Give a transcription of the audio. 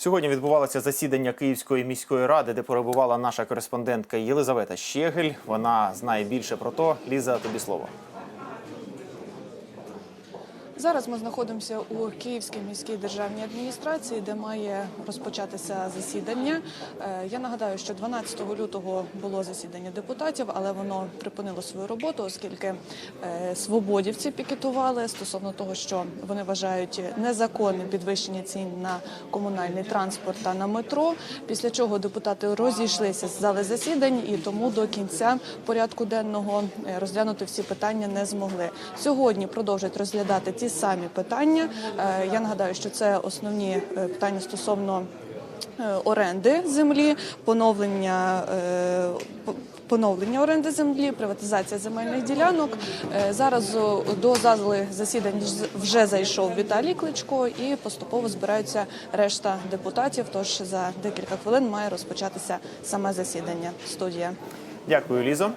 Сьогодні відбувалося засідання Київської міської ради, де перебувала наша кореспондентка Єлизавета Щегель. Вона знає більше про то. Ліза, тобі слово. Зараз ми знаходимося у Київській міській державній адміністрації, де має розпочатися засідання. Е, Я нагадаю, що 12 лютого було засідання депутатів, але воно припинило свою роботу, оскільки е, свободівці пікетували стосовно того, що вони вважають незаконним підвищення цін на комунальний транспорт та на метро. Після чого депутати розійшлися з зали засідань і тому до кінця порядку денного е, розглянути всі питання не змогли. Сьогодні продовжують розглядати ті самі питання. Е, Я нагадаю, що це основні е, питання стосовно е, оренди землі, поновлення. по- Поновлення оренди землі, приватизація земельних ділянок. Зараз до зали засідань вже зайшов Віталій Кличко і поступово збираються решта депутатів. Тож за декілька хвилин має розпочатися саме засідання. Студія. Дякую, Лізо.